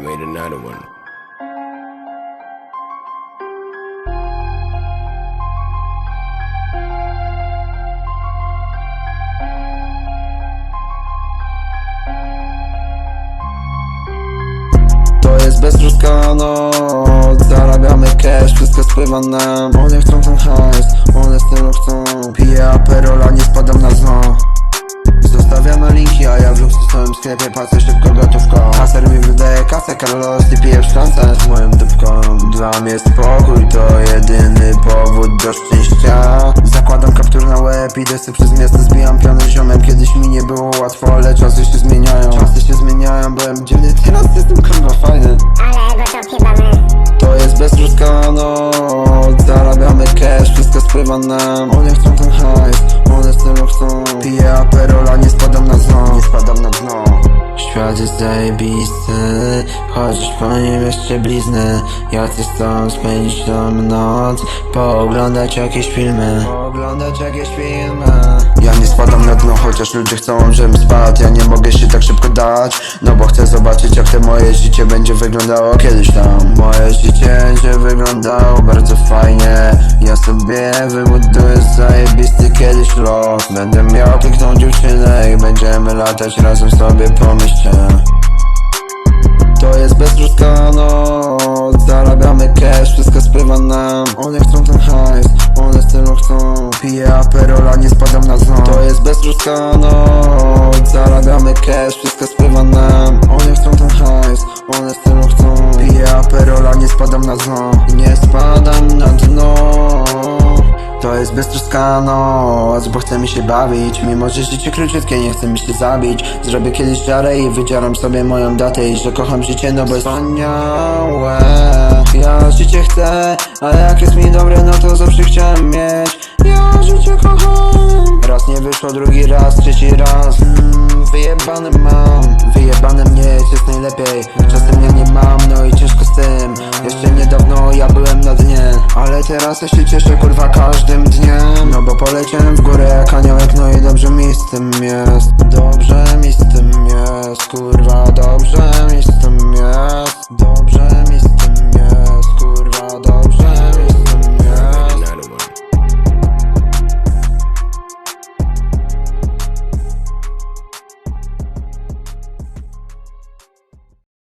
Made another one. To jest beztroska noc. Zarabiamy cash, wszystko spływa nam. One chcą ten hajs, one z tym chcą. Piję aperola, nie spadam na dno Zostawiamy linki, a ja w luksusowym sklepie Płacę szybko gotówką. Kaser mi wydaje kasę, Carlos i piję w szklance Z moją dupką. Dla mnie spokój to jedyny powód do szczęścia. Zakładam kaptur na łeb, idę sobie przez miasto Zbijam piony ziomem, kiedyś mi nie było łatwo Ale czasy się zmieniają. Czasy się zmieniają, byłem dziwny. Teraz jestem kurwa fajny. Ale ego to chyba my. To jest beztroska noc Zarabiamy cash, wszystko spływa nam. One chcą ten hajs, Świat jest zajebisty Chociaż po nim jeszcze blizny Ja chcę z tobą spędzić tą noc? Pooglądać jakieś filmy. Pooglądać jakieś filmy. Ja nie spadam na dno, chociaż ludzie chcą, żebym spadł. Ja nie mogę się tak szybko dać No bo chcę zobaczyć jak te moje życie będzie wyglądało kiedyś tam. Moje życie będzie wyglądało bardzo fajnie. Ja sobie wybuduję zajebisty kiedyś los. Będę miał piękną dziewczynę i będziemy latać razem sobie po mieście. To jest beztroska noc Zarabiamy cash, wszystko spływa nam. One chcą ten hajs, one z tym chcą. Piję aperola, nie spadam na dno To jest beztroska noc Zarabiamy cash, wszystko spływa nam. One chcą ten hajs, one z tym chcą. Piję aperola, nie spadam na dno Nie spadam na dno jest beztroska noc, bo chcemy się bawić Mimo, że życie króciutkie, nie chcemy się zabić. Zrobię kiedyś żarę i wydzieram sobie moją datę I że kocham życie, no bo jest wspaniałe. Ja życie chcę, ale jak jest mi dobre, no to zawsze chciałem mieć. Ja życie kocham. Raz nie wyszło, drugi raz, trzeci raz. Mm, Wyjebane mam, wyjebane teraz ja się cieszę kurwa każdym dniem. No bo poleciałem w górę jak aniołek No i dobrze mi z tym jest